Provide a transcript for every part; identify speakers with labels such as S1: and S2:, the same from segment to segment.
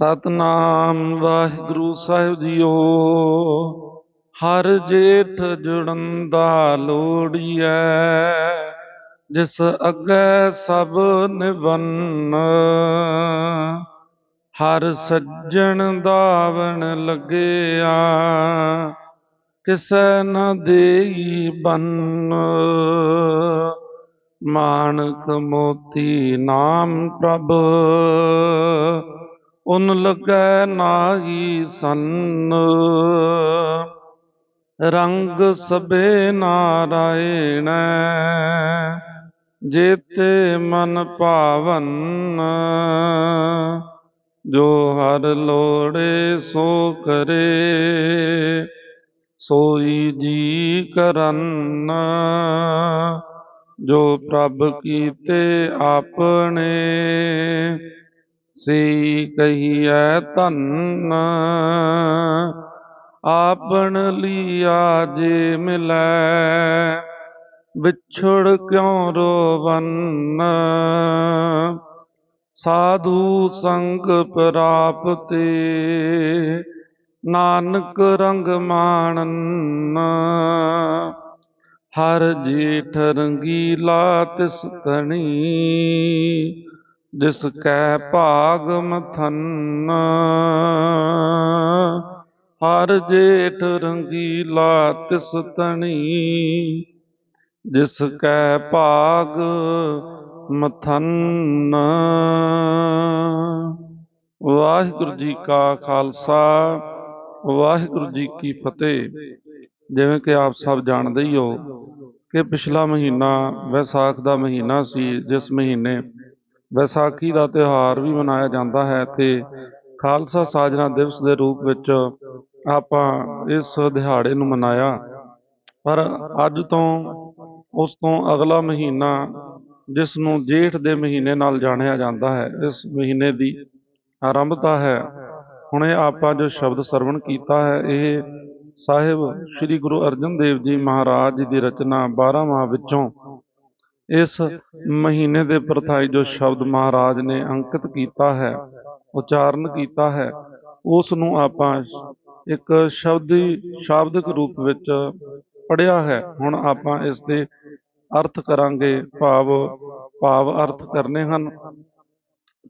S1: ਸਤਨਾਮ ਵਾਹਿਗੁਰੂ ਸਾਹਿਬ ਜੀਓ। ਹਰ ਜੇਠ ਜੁੜਨ ਦਾ ਲੋੜੀਐ ਜਿਸ ਅੱਗੇ ਸਭ ਨਿਵੰਨ। ਹਰ ਸੱਜਣ ਦਾਵਣ ਲੱਗਿਆ। ਕਿਸੈ ਨ ਦੇਈ ਬੰਨ। ਮਾਨਕ ਮੋਤੀ ਨਾਮ ਪ੍ਰਭ। ਉਨ ਲੱਗੈ ਨਾਹੀ ਸੰਨ। ਰੰਗ ਸਭੇ ਨਾਰਾਇਣ, ਜੇਤੇ ਮਨ ਭਾਵਨ। ਜੋ ਹਰ ਲੋੜੇ ਸੋ ਕਰੇ, ਸੋਈ ਜੀ ਕਰਨ। ਜੋ ਪ੍ਰਭ ਕੀਤੇ ਆਪਣੇ ਸਈ ਕਹੀਐ ਧੰਨ। ਆਪਣ ਲੀਆ ਜੇ ਮਿਲੈ, ਵਿਛੜ ਕਿਉ ਰੋਵਨ? ਸਾਧੂ ਸੰਗ ਪ੍ਰਾਪਤੇ, ਨਾਨਕ ਰੰਗ ਮਾਣਨ। ਹਰ ਜੀਠ ਰੰਗੀਲਾ ਤਿਸ ਤਣੀ ਜਿਸ ਕੈ ਭਾਗ ਮਥਨ, ਹਰ ਜੇਠ ਰੰਗੀਲਾ ਤਿਸ ਤਣੀ। ਜਿਸ ਕੈ ਭਾਗ ਮਥਨ, ਵਾਹਿਗੁਰੂ ਜੀ ਕਾ ਖਾਲਸਾ, ਵਾਹਿਗੁਰੂ ਜੀ ਕੀ ਫਤਿਹ। ਜਿਵੇਂ ਕਿ ਆਪ ਸਭ ਜਾਣਦੇ ਹੀ ਹੋ ਕਿ ਪਿਛਲਾ ਮਹੀਨਾ ਵੈਸਾਖ ਦਾ ਮਹੀਨਾ ਸੀ, ਜਿਸ ਮਹੀਨੇ ਵਿਸਾਖੀ ਦਾ ਤਿਉਹਾਰ ਵੀ ਮਨਾਇਆ ਜਾਂਦਾ ਹੈ ਤੇ ਖਾਲਸਾ ਸਾਜਨਾ ਦਿਵਸ ਦੇ ਰੂਪ ਵਿੱਚ ਆਪਾਂ ਇਸ ਦਿਹਾੜੇ ਨੂੰ ਮਨਾਇਆ। ਪਰ ਅੱਜ ਤੋਂ, ਉਸ ਤੋਂ ਅਗਲਾ ਮਹੀਨਾ, ਜਿਸ ਨੂੰ ਜੇਠ ਦੇ ਮਹੀਨੇ ਨਾਲ ਜਾਣਿਆ ਜਾਂਦਾ ਹੈ, ਇਸ ਮਹੀਨੇ ਦੀ ਆਰੰਭਤਾ ਹੈ। ਹੁਣੇ ਆਪਾਂ ਜੋ ਸ਼ਬਦ ਸਰਵਣ ਕੀਤਾ ਹੈ, ਇਹ ਸਾਹਿਬ ਸ੍ਰੀ ਗੁਰੂ ਅਰਜਨ ਦੇਵ ਜੀ ਮਹਾਰਾਜ ਜੀ ਦੀ ਰਚਨਾ 12 ਮਾਹ ਵਿੱਚੋਂ ਇਸ ਮਹੀਨੇ ਦੇ ਪ੍ਰਥਾਈ ਜੋ ਸ਼ਬਦ ਮਹਾਰਾਜ ਨੇ ਅੰਕਿਤ ਕੀਤਾ ਹੈ, ਉਚਾਰਨ ਕੀਤਾ ਹੈ ਉਸ ਨੂੰ ਆਪਾਂ ਇੱਕ ਸ਼ਬਦੀ, ਸ਼ਾਬਦਿਕ ਰੂਪ ਵਿੱਚ ਪੜਿਆ ਹੈ। ਹੁਣ ਆਪਾਂ ਇਸ ਦੇ ਅਰਥ ਕਰਾਂਗੇ, ਭਾਵ ਭਾਵ ਅਰਥ ਕਰਨੇ ਹਨ।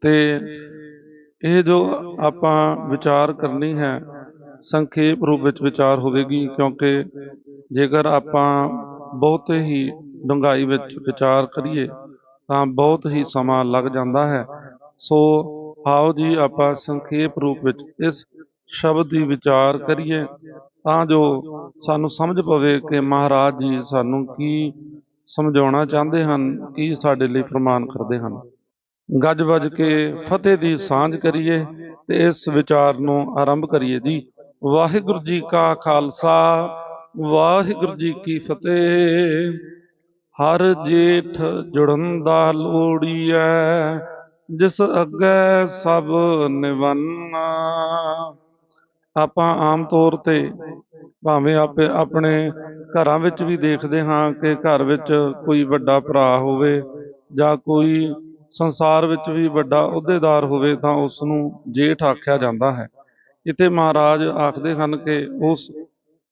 S1: ਤੇ ਇਹ ਜੋ ਆਪਾਂ ਵਿਚਾਰ ਕਰਨੀ ਹੈ ਸੰਖੇਪ ਰੂਪ ਵਿੱਚ ਵਿਚਾਰ ਹੋਵੇਗੀ, ਕਿਉਂਕਿ ਜੇਕਰ ਆਪਾਂ ਬਹੁਤ ਹੀ ਡੂੰਘਾਈ ਵਿੱਚ ਵਿਚਾਰ ਕਰੀਏ, ਤਾਂ ਬਹੁਤ ਹੀ ਸਮਾਂ ਲੱਗ ਜਾਂਦਾ ਹੈ। ਸੋ ਆਓ ਜੀ, ਆਪਾਂ ਸੰਖੇਪ ਰੂਪ ਵਿੱਚ ਇਸ ਸ਼ਬਦ ਦੀ ਵਿਚਾਰ ਕਰੀਏ, ਤਾਂ ਜੋ ਸਾਨੂੰ ਸਮਝ ਪਵੇ ਕਿ ਮਹਾਰਾਜ ਜੀ ਸਾਨੂੰ ਕੀ ਸਮਝਾਉਣਾ ਚਾਹੁੰਦੇ ਹਨ, ਕੀ ਸਾਡੇ ਲਈ ਫਰਮਾਨ ਕਰਦੇ ਹਨ। ਗੱਜ ਵੱਜ ਕੇ ਫਤਿਹ ਦੀ ਸਾਂਝ ਕਰੀਏ ਤੇ ਇਸ ਵਿਚਾਰ ਨੂੰ ਆਰੰਭ ਕਰੀਏ ਜੀ। ਵਾਹਿਗੁਰੂ ਜੀ ਕਾ ਖਾਲਸਾ, ਵਾਹਿਗੁਰੂ ਜੀ ਕੀ ਫਤਿਹ। ਹਰ ਜੇਠ ਜੁੜਨ ਦਾ ਲੋੜੀਐ ਜਿਸ ਅੱਗੇ ਸਭ ਨਿਵੰਨਾ ਆਪਾਂ ਆਮ ਤੌਰ ਤੇ ਭਾਵੇਂ ਆਪੇ ਆਪਣੇ ਘਰਾਂ ਵਿੱਚ ਵੀ ਦੇਖਦੇ ਹਾਂ ਕਿ ਘਰ ਵਿੱਚ ਕੋਈ ਵੱਡਾ ਭਰਾ ਹੋਵੇ ਜਾਂ ਕੋਈ ਸੰਸਾਰ ਵਿੱਚ ਵੀ ਵੱਡਾ ਅਹੁਦੇਦਾਰ ਹੋਵੇ ਤਾਂ ਉਸ ਨੂੰ ਜੇਠ ਆਖਿਆ ਜਾਂਦਾ ਹੈ। ਇੱਥੇ ਮਹਾਰਾਜ ਆਖਦੇ ਹਨ ਕਿ ਉਸ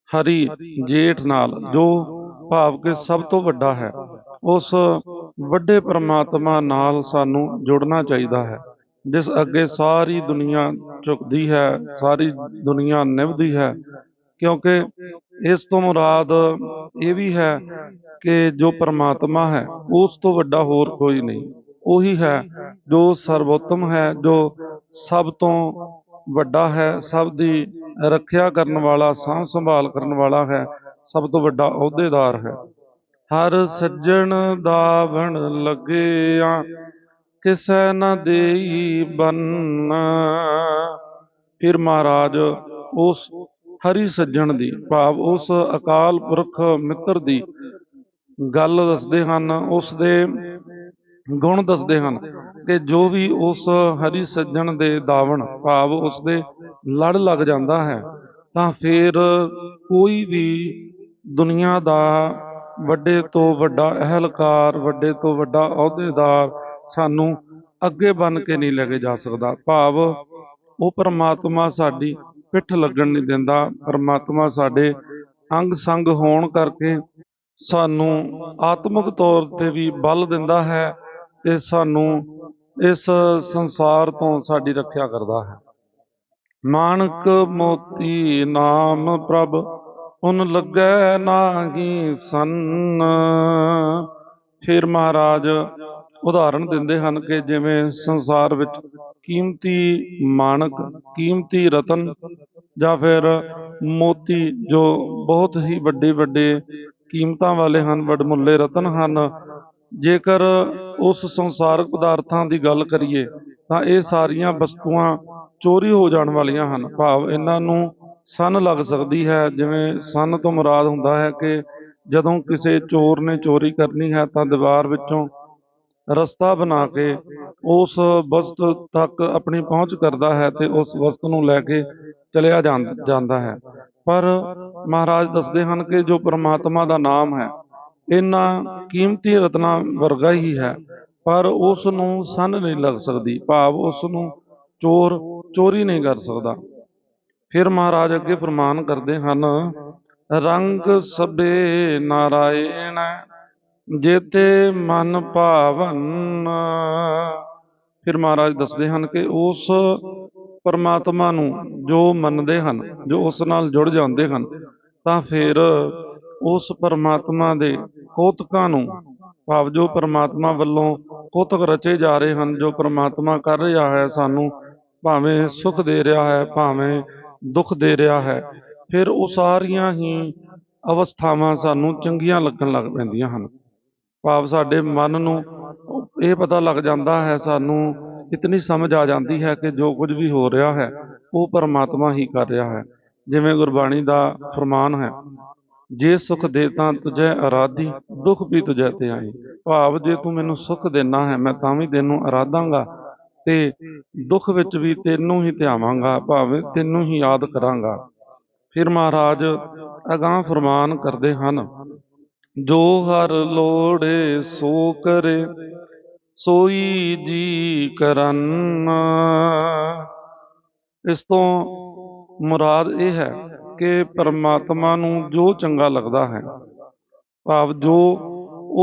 S1: ਹਰੀ ਜੇਠ ਨਾਲ ਜੋ ਭਾਵ ਕਿ ਸਭ ਤੋਂ ਵੱਡਾ ਹੈ, ਉਸ ਵੱਡੇ ਪ੍ਰਮਾਤਮਾ ਨਾਲ ਸਾਨੂੰ ਜੁੜਨਾ ਚਾਹੀਦਾ ਹੈ, ਜਿਸ ਅੱਗੇ ਸਾਰੀ ਦੁਨੀਆ ਝੁਕਦੀ ਹੈ, ਸਾਰੀ ਦੁਨੀਆ ਨਿਭਦੀ ਹੈ, ਕਿਉਂਕਿ ਇਸ ਤੋਂ ਮੁਰਾਦ ਇਹ ਵੀ ਹੈ ਕਿ ਜੋ ਪਰਮਾਤਮਾ ਹੈ, ਉਸ ਤੋਂ ਵੱਡਾ ਹੋਰ ਕੋਈ ਨਹੀਂ। ਉਹੀ ਹੈ ਜੋ ਸਰਵੋਤਮ ਹੈ, ਜੋ ਸਭ ਤੋਂ ਵੱਡਾ ਹੈ, ਸਭ ਦੀ ਰੱਖਿਆ ਕਰਨ ਵਾਲਾ, ਸਾਂਭ ਸੰਭਾਲ ਕਰਨ ਵਾਲਾ ਹੈ, ਸਭ ਤੋਂ ਵੱਡਾ ਅਹੁਦੇਦਾਰ ਹੈ। ਹਰ ਸੱਜਣ ਦਾਵਣ ਲੱਗਿਆ, ਕਿਸੈ ਨ ਦੇਈ ਬੰਨ ਫਿਰ ਮਹਾਰਾਜ ਉਸ ਹਰੀ ਸੱਜਣ ਦੀ, ਭਾਵ ਉਸ ਅਕਾਲ ਪੁਰਖ ਮਿੱਤਰ ਦੀ ਗੱਲ ਦੱਸਦੇ ਹਨ, ਉਸ ਦੇ ਗੁਣ ਦੱਸਦੇ ਹਨ ਕਿ ਜੋ ਵੀ ਉਸ ਹਰੀ ਸੱਜਣ ਦੇ ਦਾਵਣ, ਭਾਵ ਉਸ ਦੇ ਲੜ ਲੱਗ ਜਾਂਦਾ ਹੈ, ਤਾਂ ਫਿਰ ਕੋਈ ਵੀ ਦੁਨੀਆ ਦਾ ਵੱਡੇ ਤੋਂ ਵੱਡਾ ਅਹਿਲਕਾਰ, ਵੱਡੇ ਤੋਂ ਵੱਡਾ ਅਹੁਦੇਦਾਰ ਸਾਨੂੰ ਅੱਗੇ ਬਣ ਕੇ ਨਹੀਂ ਲੈ ਕੇ ਜਾ ਸਕਦਾ। ਭਾਵ ਉਹ ਪਰਮਾਤਮਾ ਸਾਡੀ ਪਿੱਠ ਲੱਗਣ ਨਹੀਂ ਦਿੰਦਾ। ਪਰਮਾਤਮਾ ਸਾਡੇ ਅੰਗ ਸੰਗ ਹੋਣ ਕਰਕੇ ਸਾਨੂੰ ਆਤਮਿਕ ਤੌਰ ਤੇ ਵੀ ਬਲ ਦਿੰਦਾ ਹੈ। ਤੇ ਸਾਨੂੰ ਇਸ ਸੰਸਾਰ ਤੋਂ ਸਾਡੀ ਰੱਖਿਆ ਕਰਦਾ ਹੈ। ਮਾਨਕ ਮੋਤੀ ਨਾਮ ਪ੍ਰਭ, ਉਨ ਲੱਗੈ ਨਾਹੀ ਸੰਨ। ਫਿਰ ਮਹਾਰਾਜ ਉਦਾਹਰਣ ਦਿੰਦੇ ਹਨ ਕਿ ਜਿਵੇਂ ਸੰਸਾਰ ਵਿੱਚ ਕੀਮਤੀ ਮਾਨਕ, ਕੀਮਤੀ ਰਤਨ ਜਾਂ ਫਿਰ ਮੋਤੀ ਜੋ ਬਹੁਤ ਹੀ ਵੱਡੇ ਵੱਡੇ ਕੀਮਤਾਂ ਵਾਲੇ ਹਨ, ਵਡਮੁੱਲੇ ਰਤਨ ਹਨ ਜੇਕਰ ਉਸ ਸੰਸਾਰਕ ਪਦਾਰਥਾਂ ਦੀ ਗੱਲ ਕਰੀਏ, ਤਾਂ ਇਹ ਸਾਰੀਆਂ ਵਸਤੂਆਂ ਚੋਰੀ ਹੋ ਜਾਣ ਵਾਲੀਆਂ ਹਨ। ਭਾਵ ਇਹਨਾਂ ਨੂੰ ਸੰਨ ਲੱਗ ਸਕਦੀ ਹੈ, ਜਿਵੇਂ ਸੰਨ ਤੋਂ ਮੁਰਾਦ ਹੁੰਦਾ ਹੈ ਕਿ ਜਦੋਂ ਕਿਸੇ ਚੋਰ ਨੇ ਚੋਰੀ ਕਰਨੀ ਹੈ, ਤਾਂ ਦੀਵਾਰ ਵਿੱਚੋਂ ਰਸਤਾ ਬਣਾ ਕੇ ਉਸ ਵਸਤੂ ਤੱਕ ਆਪਣੀ ਪਹੁੰਚ ਕਰਦਾ ਹੈ ਤੇ ਉਸ ਵਸਤੂ ਨੂੰ ਲੈ ਕੇ ਚਲਿਆ ਜਾਂ- ਜਾਂਦਾ ਹੈ। ਪਰ ਮਹਾਰਾਜ ਦੱਸਦੇ ਹਨ ਕਿ ਜੋ ਪ੍ਰਮਾਤਮਾ ਦਾ ਨਾਮ ਹੈ ਇਹਨਾਂ ਕੀਮਤੀ ਰਤਨਾਂ ਵਰਗਾ ਹੀ ਹੈ, ਪਰ ਉਸ ਨੂੰ ਸੰਨ ਨਹੀਂ ਲੱਗ ਸਕਦੀ, ਭਾਵ ਉਸ ਨੂੰ ਚੋਰ ਚੋਰੀ ਨਹੀਂ ਕਰ ਸਕਦਾ। ਫਿਰ ਮਹਾਰਾਜ ਅੱਗੇ ਫਰਮਾਨ ਕਰਦੇ ਹਨ, ਰੰਗ ਸਭੇ ਨਾਰਾਇਣ, ਜੇਤੇ ਮਨ ਭਾਵਨ। ਫਿਰ ਮਹਾਰਾਜ ਦੱਸਦੇ ਹਨ ਕਿ ਉਸ ਪਰਮਾਤਮਾ ਨੂੰ ਜੋ ਮੰਨਦੇ ਹਨ, ਜੋ ਉਸ ਨਾਲ ਜੁੜ ਜਾਂਦੇ ਹਨ, ਤਾਂ ਫਿਰ ਉਸ ਪਰਮਾਤਮਾ ਦੇ ਕੋਤਕਾਂ ਨੂੰ। ਭਾਵ ਜੋ ਪਰਮਾਤਮਾ ਵੱਲੋਂ ਕੋਤਕ ਰਚੇ ਜਾ ਰਹੇ ਹਨ, ਜੋ ਪਰਮਾਤਮਾ ਕਰ ਰਿਹਾ ਹੈ, ਸਾਨੂੰ ਭਾਵੇਂ ਸੁਖ ਦੇ ਰਿਹਾ ਹੈ, ਭਾਵੇਂ ਦੁੱਖ ਦੇ ਰਿਹਾ ਹੈ, ਫਿਰ ਉਹ ਸਾਰੀਆਂ ਹੀ ਅਵਸਥਾਵਾਂ ਸਾਨੂੰ ਚੰਗੀਆਂ ਲੱਗਣ ਲੱਗ ਪੈਂਦੀਆਂ ਹਨ। ਭਾਵ ਸਾਡੇ ਮਨ ਨੂੰ ਇਹ ਪਤਾ ਲੱਗ ਜਾਂਦਾ ਹੈ, ਸਾਨੂੰ ਇਤਨੀ ਸਮਝ ਆ ਜਾਂਦੀ ਹੈ ਕਿ ਜੋ ਕੁਝ ਵੀ ਹੋ ਰਿਹਾ ਹੈ, ਉਹ ਪਰਮਾਤਮਾ ਹੀ ਕਰ ਰਿਹਾ ਹੈ। ਜਿਵੇਂ ਗੁਰਬਾਣੀ ਦਾ ਫਰਮਾਨ ਹੈ ਜੇ ਸੁਖ ਦੇ ਤਾਂ ਤੁਝੇ ਅਰਾਧੀ, ਦੁੱਖ ਵੀ ਤੁਝੇ ਤੇ ਆਏ। ਭਾਵ ਜੇ ਤੂੰ ਮੈਨੂੰ ਸੁਖ ਦੇਣਾ ਹੈ, ਮੈਂ ਤਾਂ ਵੀ ਤੈਨੂੰ ਅਰਾਧਾਂਗਾ ਤੇ ਦੁੱਖ ਵਿੱਚ ਵੀ ਤੈਨੂੰ ਹੀ ਧਿਆਵਾਂਗਾ, ਭਾਵੇਂ ਤੈਨੂੰ ਹੀ ਯਾਦ ਕਰਾਂਗਾ। ਫਿਰ ਮਹਾਰਾਜ ਅਗਾਹ ਫਰਮਾਨ ਕਰਦੇ ਹਨ, ਜੋ ਹਰ ਲੋੜੇ ਸੋ ਕਰੇ, ਸੋਈ ਜੀ ਕਰਨ। ਇਸ ਤੋਂ ਮੁਰਾਦ ਇਹ ਹੈ ਕਿ ਪਰਮਾਤਮਾ ਨੂੰ ਜੋ ਚੰਗਾ ਲੱਗਦਾ ਹੈ, ਭਾਵ ਜੋ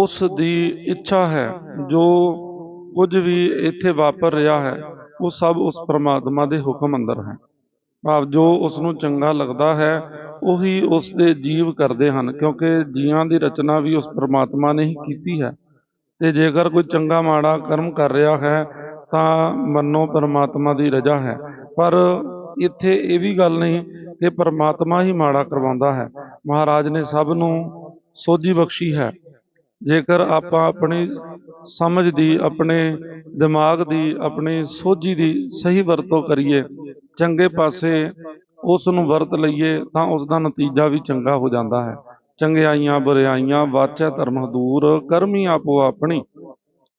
S1: ਉਸ ਦੀ ਇੱਛਾ ਹੈ, ਜੋ ਕੁਝ ਵੀ ਇੱਥੇ ਵਾਪਰ ਰਿਹਾ ਹੈ, ਉਹ ਸਭ ਉਸ ਪਰਮਾਤਮਾ ਦੇ ਹੁਕਮ ਅੰਦਰ ਹੈ। ਭਾਵ ਜੋ ਉਸ ਨੂੰ ਚੰਗਾ ਲੱਗਦਾ ਹੈ, ਉਹੀ ਉਸ ਦੇ ਜੀਵ ਕਰਦੇ ਹਨ, ਕਿਉਂਕਿ ਜੀਵਾਂ ਦੀ ਰਚਨਾ ਵੀ ਉਸ ਪਰਮਾਤਮਾ ਨੇ ਹੀ ਕੀਤੀ ਹੈ। ਤੇ ਜੇਕਰ ਕੋਈ ਚੰਗਾ ਮਾੜਾ ਕਰਮ ਕਰ ਰਿਹਾ ਹੈ, ਤਾਂ ਮੰਨੋ ਪਰਮਾਤਮਾ ਦੀ ਰਜ਼ਾ ਹੈ। ਪਰ ਇੱਥੇ ਇਹ ਵੀ ਗੱਲ ਨਹੀਂ ਕਿ ਪਰਮਾਤਮਾ ਹੀ ਮਾੜਾ ਕਰਵਾਉਂਦਾ ਹੈ। ਮਹਾਰਾਜ ਨੇ ਸਭ ਨੂੰ ਸੋਝੀ ਬਖਸ਼ੀ ਹੈ। ਜੇਕਰ ਆਪਾਂ ਆਪਣੀ ਸਮਝ ਦੀ, ਆਪਣੇ ਦਿਮਾਗ ਦੀ, ਆਪਣੀ ਸੋਝੀ ਦੀ ਸਹੀ ਵਰਤੋਂ ਕਰੀਏ, ਚੰਗੇ ਪਾਸੇ ਉਸ ਨੂੰ ਵਰਤ ਲਈਏ, ਤਾਂ ਉਸ ਦਾ ਨਤੀਜਾ ਵੀ ਚੰਗਾ ਹੋ ਜਾਂਦਾ ਹੈ। ਚੰਗਿਆਈਆਂ, ਬੁਰਿਆਈਆਂ, ਵਾਚੈ ਧਰਮ ਦੂਰ, ਕਰਮੀ ਆਪੋ ਆਪਣੀ,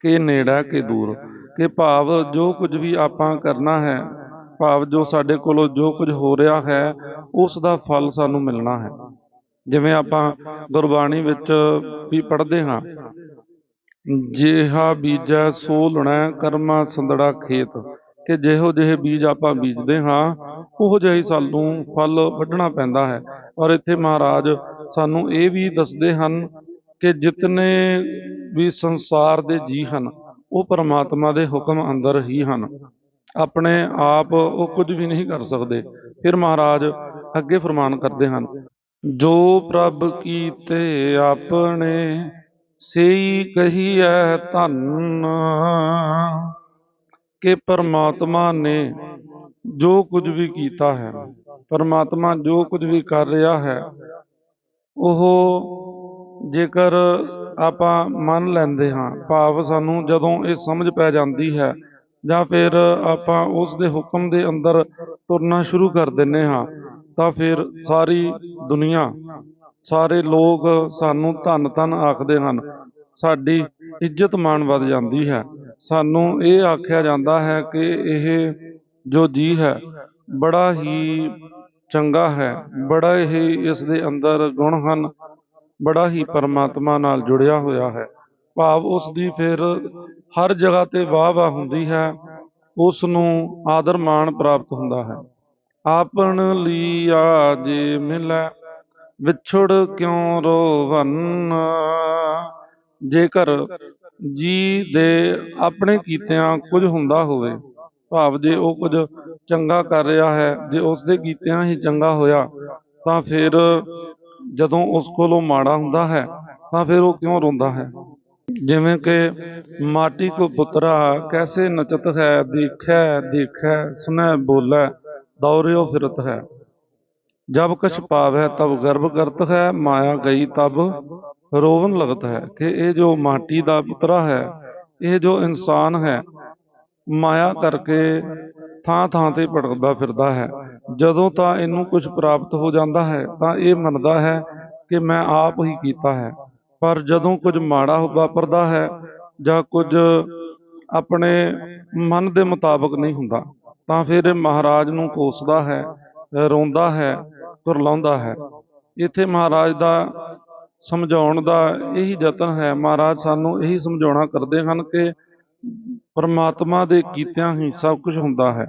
S1: ਕਿ ਨੇੜਾ, ਕਿ ਦੂਰ। ਕਿ ਭਾਵ ਜੋ ਕੁਝ ਵੀ ਆਪਾਂ ਕਰਨਾ ਹੈ ਭਾਵ ਜੋ ਸਾਡੇ ਕੋਲੋਂ ਜੋ ਕੁਝ ਹੋ ਰਿਹਾ ਹੈ, ਉਸ ਦਾ ਫਲ ਸਾਨੂੰ ਮਿਲਣਾ ਹੈ। ਜਿਵੇਂ ਆਪਾਂ ਗੁਰਬਾਣੀ ਵਿੱਚ ਵੀ ਪੜ੍ਹਦੇ ਹਾਂ, ਜਿਹਾ ਬੀਜੈ ਸੋ ਲੁਣੈ ਕਰਮਾ ਸੰਦੜਾ ਖੇਤ। ਕਿ ਜਿਹੋ ਜਿਹੇ ਬੀਜ ਆਪਾਂ ਬੀਜਦੇ ਹਾਂ, ਉਹ ਜਿਹੀ ਸਾਨੂੰ ਫਲ ਵੱਢਣਾ ਪੈਂਦਾ ਹੈ। ਔਰ ਇੱਥੇ ਮਹਾਰਾਜ ਸਾਨੂੰ ਇਹ ਵੀ ਦੱਸਦੇ ਹਨ ਕਿ ਜਿਤਨੇ ਵੀ ਸੰਸਾਰ ਦੇ ਜੀ ਹਨ, ਉਹ ਪਰਮਾਤਮਾ ਦੇ ਹੁਕਮ ਅੰਦਰ ਹੀ ਹਨ। ਆਪਣੇ ਆਪ ਉਹ ਕੁਝ ਵੀ ਨਹੀਂ ਕਰ ਸਕਦੇ। ਫਿਰ ਮਹਾਰਾਜ ਅੱਗੇ ਫਰਮਾਨ ਕਰਦੇ ਹਨ, ਜੋ ਪ੍ਰਭ ਕੀਤੇ ਆਪਣੇ, ਸੇਈ ਕਹੀਐ ਧੰਨ, ਕਿ ਪਰਮਾਤਮਾ ਨੇ ਜੋ ਕੁਝ ਵੀ ਕੀਤਾ ਹੈ, ਪਰਮਾਤਮਾ ਜੋ ਕੁਝ ਵੀ ਕਰ ਰਿਹਾ ਹੈ, ਉਹ ਜੇਕਰ ਆਪਾਂ ਮੰਨ ਲੈਂਦੇ ਹਾਂ, ਭਾਵ ਸਾਨੂੰ ਜਦੋਂ ਇਹ ਸਮਝ ਪੈ ਜਾਂਦੀ ਹੈ ਜਾਂ ਫਿਰ ਆਪਾਂ ਉਸ ਦੇ ਹੁਕਮ ਦੇ ਅੰਦਰ ਤੁਰਨਾ ਸ਼ੁਰੂ ਕਰ ਦਿੰਨੇ ਹਾਂ, ਤਾਂ ਫਿਰ ਸਾਰੀ ਦੁਨੀਆ, ਸਾਰੇ ਲੋਕ ਸਾਨੂੰ ਧੰਨ ਧੰਨ ਆਖਦੇ ਹਨ, ਸਾਡੀ ਇੱਜ਼ਤ ਮਾਣ ਵੱਧ ਜਾਂਦੀ ਹੈ। ਸਾਨੂੰ ਇਹ ਆਖਿਆ ਜਾਂਦਾ ਹੈ ਕਿ ਇਹ ਜੋ ਜੀ ਹੈ, ਬੜਾ ਹੀ ਚੰਗਾ ਹੈ, ਬੜਾ ਹੀ ਇਸ ਦੇ ਅੰਦਰ ਗੁਣ ਹਨ, ਬੜਾ ਹੀ ਪਰਮਾਤਮਾ ਨਾਲ ਜੁੜਿਆ ਹੋਇਆ ਹੈ। ਭਾਵ ਉਸ ਦੀ ਫਿਰ ਹਰ ਜਗ੍ਹਾ ਤੇ ਵਾਹ ਵਾਹ ਹੁੰਦੀ ਹੈ ਉਸ ਨੂੰ ਆਦਰ ਮਾਣ ਪ੍ਰਾਪਤ ਹੁੰਦਾ ਹੈ। ਆਪਣ ਲੀਆ ਜੇ ਮਿਲੈ, ਵਿਛੜ ਕਿਉ ਰੋਵਨ? ਜੇਕਰ ਜੀ ਦੇ ਆਪਣੇ ਕੀਤਿਆਂ ਕੁਝ ਹੁੰਦਾ ਹੋਵੇ, ਭਾਵ ਜੇ ਉਹ ਕੁਝ ਚੰਗਾ ਕਰ ਰਿਹਾ ਹੈ, ਜੇ ਉਸ ਦੇ ਕੀਤਿਆਂ ਹੀ ਚੰਗਾ ਹੋਇਆ, ਤਾਂ ਫਿਰ ਜਦੋਂ ਉਸ ਕੋਲੋਂ ਮਾੜਾ ਹੁੰਦਾ ਹੈ, ਤਾਂ ਫਿਰ ਉਹ ਕਿਉਂ ਰੋਂਦਾ ਹੈ? ਜਿਵੇਂ ਕਿ ਮਾਟੀ ਕੋ ਪੁੱਤਰਾ, ਕੈਸੇ ਨਚਤ ਹੈ, ਦੇਖੈ ਦੇਖੈ ਸੁਨੈ ਬੋਲੇ, ਦੌਰਿਓ ਫਿਰਤ ਹੈ। ਜਬ ਕਛ ਪਾਵੈ, ਤਬ ਗਰਭ ਕਰਤ ਹੈ, ਮਾਇਆ ਗਈ ਤਬ ਰੋਵਨ ਲਗਤ ਹੈ। ਕਿ ਇਹ ਜੋ ਮਾਟੀ ਦਾ ਪੁੱਤਰਾ ਹੈ, ਇਹ ਜੋ ਇਨਸਾਨ ਹੈ, ਮਾਇਆ ਕਰਕੇ ਥਾਂ ਥਾਂ ਤੇ ਭਟਕਦਾ ਫਿਰਦਾ ਹੈ। ਜਦੋਂ ਤਾਂ ਇਹਨੂੰ ਕੁਝ ਪ੍ਰਾਪਤ ਹੋ ਜਾਂਦਾ ਹੈ, ਤਾਂ ਇਹ ਮੰਨਦਾ ਹੈ ਕਿ ਮੈਂ ਆਪ ਹੀ ਕੀਤਾ ਹੈ। ਪਰ ਜਦੋਂ ਕੁਝ ਮਾੜਾ ਵਾਪਰਦਾ ਹੈ ਜਾਂ ਕੁਝ ਆਪਣੇ ਮਨ ਦੇ ਮੁਤਾਬਕ ਨਹੀਂ ਹੁੰਦਾ, ਤਾਂ ਫਿਰ ਇਹ ਮਹਾਰਾਜ ਨੂੰ ਕੋਸਦਾ ਹੈ, ਰੋਂਦਾ ਹੈ, ਤੁਰਲਾਉਂਦਾ ਹੈ। ਇੱਥੇ ਮਹਾਰਾਜ ਦਾ ਸਮਝਾਉਣ ਦਾ ਇਹੀ ਯਤਨ ਹੈ, ਮਹਾਰਾਜ ਸਾਨੂੰ ਇਹੀ ਸਮਝਾਉਣਾ ਕਰਦੇ ਹਨ ਕਿ ਪਰਮਾਤਮਾ ਦੇ ਕੀਤਿਆਂ ਹੀ ਸਭ ਕੁਝ ਹੁੰਦਾ ਹੈ।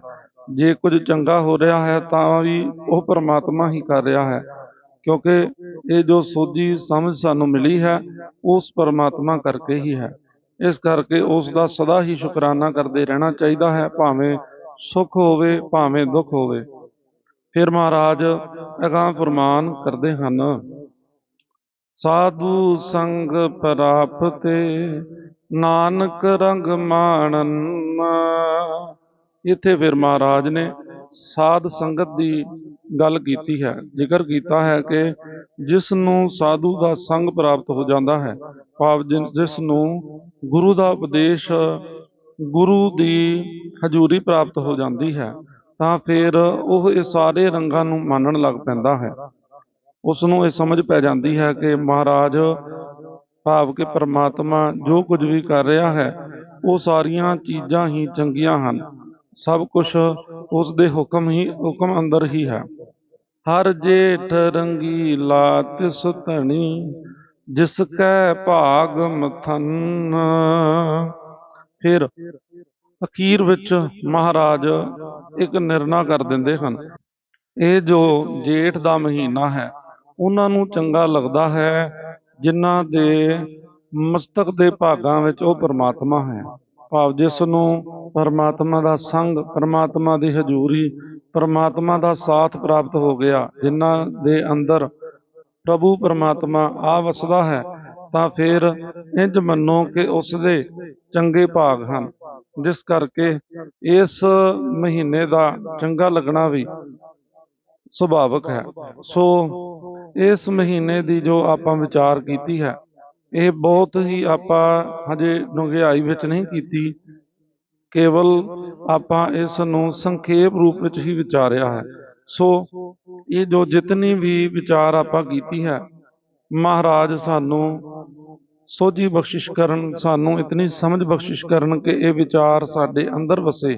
S1: ਜੇ ਕੁਝ ਚੰਗਾ ਹੋ ਰਿਹਾ ਹੈ, ਤਾਂ ਵੀ ਉਹ ਪਰਮਾਤਮਾ ਹੀ ਕਰ ਰਿਹਾ ਹੈ। ਕਿਉਂਕਿ ਇਹ ਜੋ ਸੋਝੀ ਸਮਝ ਸਾਨੂੰ ਮਿਲੀ ਹੈ ਉਸ ਪਰਮਾਤਮਾ ਕਰਕੇ ਹੀ ਹੈ। ਇਸ ਕਰਕੇ ਉਸ ਦਾ ਸਦਾ ਹੀ ਸ਼ੁਕਰਾਨਾ ਕਰਦੇ ਰਹਿਣਾ ਚਾਹੀਦਾ ਹੈ ਭਾਵੇਂ ਸੁੱਖ ਹੋਵੇ ਭਾਵੇਂ ਦੁੱਖ ਹੋਵੇ। ਫਿਰ ਮਹਾਰਾਜ ਅਗਾਂਹ ਫਰਮਾਨ ਕਰਦੇ ਹਨ ਸਾਧੂ ਸੰਗ ਪ੍ਰਾਪਤੇ ਨਾਨਕ ਰੰਗ ਮਾਣਨ ਇੱਥੇ ਫਿਰ ਮਹਾਰਾਜ ਨੇ ਸਾਧ ਸੰਗਤ ਦੀ ਗੱਲ ਕੀਤੀ ਹੈ। ਜ਼ਿਕਰ ਕੀਤਾ ਹੈ ਕਿ ਜਿਸ ਨੂੰ ਸਾਧੂ ਦਾ ਸੰਗ ਪ੍ਰਾਪਤ ਹੋ ਜਾਂਦਾ ਹੈ, ਭਾਵ ਜਿਸ ਨੂੰ ਗੁਰੂ ਦਾ ਉਪਦੇਸ਼ ਗੁਰੂ ਦੀ ਹਜ਼ੂਰੀ ਪ੍ਰਾਪਤ ਹੋ ਜਾਂਦੀ ਹੈ, ਤਾਂ ਫਿਰ ਉਹ ਇਹ ਸਾਰੇ ਰੰਗਾਂ ਨੂੰ ਮੰਨਣ ਲੱਗ ਪੈਂਦਾ ਹੈ। ਉਸ ਨੂੰ ਇਹ ਸਮਝ ਪੈ ਜਾਂਦੀ ਹੈ ਕਿ ਮਹਾਰਾਜ ਭਾਵ ਕਿ ਪਰਮਾਤਮਾ ਜੋ ਕੁਝ ਵੀ ਕਰ ਰਿਹਾ ਹੈ, ਉਹ ਸਾਰੀਆਂ ਚੀਜ਼ਾਂ ਹੀ ਚੰਗੀਆਂ ਹਨ। ਸਭ ਕੁਝ ਉਸ ਦੇ ਹੁਕਮ ਹੀ, ਹੁਕਮ ਅੰਦਰ ਹੀ ਹੈ। ਹਰ ਜੇਠ ਰੰਗੀਲਾ ਤਿਸ ਧਣੀ ਜਿਸ ਕੈ ਭਾਗ ਮਥਨ। ਫਿਰ ਅਖੀਰ ਵਿੱਚ ਮਹਾਰਾਜ ਇੱਕ ਨਿਰਣਾ ਕਰ ਦਿੰਦੇ ਹਨ। ਇਹ ਜੋ ਜੇਠ ਦਾ ਮਹੀਨਾ ਹੈ, ਉਹਨਾਂ ਨੂੰ ਚੰਗਾ ਲੱਗਦਾ ਹੈ, ਜਿਨ੍ਹਾਂ ਦੇ ਮਸਤਕ ਦੇ ਭਾਗਾਂ ਵਿੱਚ ਉਹ ਪਰਮਾਤਮਾ ਹੈ। ਭਾਵ ਜਿਸ ਨੂੰ ਪਰਮਾਤਮਾ ਦਾ ਸੰਗ, ਪਰਮਾਤਮਾ ਦੀ ਹਜ਼ੂਰੀ, ਪਰਮਾਤਮਾ ਦਾ ਸਾਥ ਪ੍ਰਾਪਤ ਹੋ ਗਿਆ। ਜਿਨ੍ਹਾਂ ਦੇ ਅੰਦਰ ਪ੍ਰਭੂ ਪਰਮਾਤਮਾ ਆ ਵਸਦਾ ਹੈ, ਤਾਂ ਫਿਰ ਇੰਜ ਮੰਨੋ ਕਿ ਉਸ ਦੇ ਚੰਗੇ ਭਾਗ ਹਨ। ਜਿਸ ਕਰਕੇ ਇਸ ਮਹੀਨੇ ਦਾ ਚੰਗਾ ਲੱਗਣਾ ਵੀ ਸੁਭਾਵਿਕ ਹੈ। ਸੋ ਇਸ ਮਹੀਨੇ ਦੀ ਜੋ ਆਪਾਂ ਵਿਚਾਰ ਕੀਤੀ ਹੈ ਇਹ ਬਹੁਤ ਹੀ ਆਪਾਂ ਹਜੇ ਡੂੰਘਾਈ ਵਿੱਚ ਨਹੀਂ ਕੀਤੀ। ਕੇਵਲ ਆਪਾਂ ਇਸ ਨੂੰ ਸੰਖੇਪ ਰੂਪ ਵਿੱਚ ਹੀ ਵਿਚਾਰਿਆ ਹੈ। ਸੋ ਇਹ ਜੋ ਜਿਤਨੀ ਵੀ ਵਿਚਾਰ ਆਪਾਂ ਕੀਤੀ ਹੈ, ਮਹਾਰਾਜ ਸਾਨੂੰ ਸੋਝੀ ਬਖਸ਼ਿਸ਼ ਕਰਨ, ਸਾਨੂੰ ਇਤਨੀ ਸਮਝ ਬਖਸ਼ਿਸ਼ ਕਰਨ ਕਿ ਇਹ ਵਿਚਾਰ ਸਾਡੇ ਅੰਦਰ ਵਸੇ।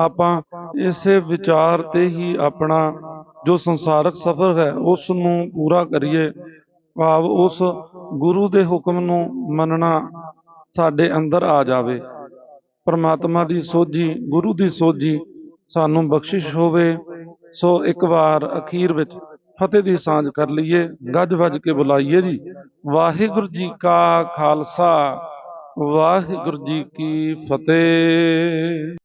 S1: ਆਪਾਂ ਇਸੇ ਵਿਚਾਰ ਤੇ ਹੀ ਆਪਣਾ ਜੋ ਸੰਸਾਰਕ ਸਫ਼ਰ ਹੈ, ਉਸ ਨੂੰ ਪੂਰਾ ਕਰੀਏ। ਭਾਵ ਉਸ ਗੁਰੂ ਦੇ ਹੁਕਮ ਨੂੰ ਮੰਨਣਾ ਸਾਡੇ ਅੰਦਰ ਆ ਜਾਵੇ। ਪਰਮਾਤਮਾ ਦੀ ਸੋਝੀ, ਗੁਰੂ ਦੀ ਸੋਝੀ ਸਾਨੂੰ ਬਖਸ਼ਿਸ਼ ਹੋਵੇ, ਸੋ ਇੱਕ ਵਾਰ ਅਖੀਰ ਵਿੱਚ ਫਤਿਹ ਦੀ ਸਾਂਝ ਕਰ ਲਈਏ, ਗੱਜ ਵੱਜ ਕੇ ਬੁਲਾਈਏ ਜੀ। ਵਾਹਿਗੁਰੂ ਜੀ ਕਾ ਖਾਲਸਾ, ਵਾਹਿਗੁਰੂ ਜੀ ਕੀ ਫਤਿਹ।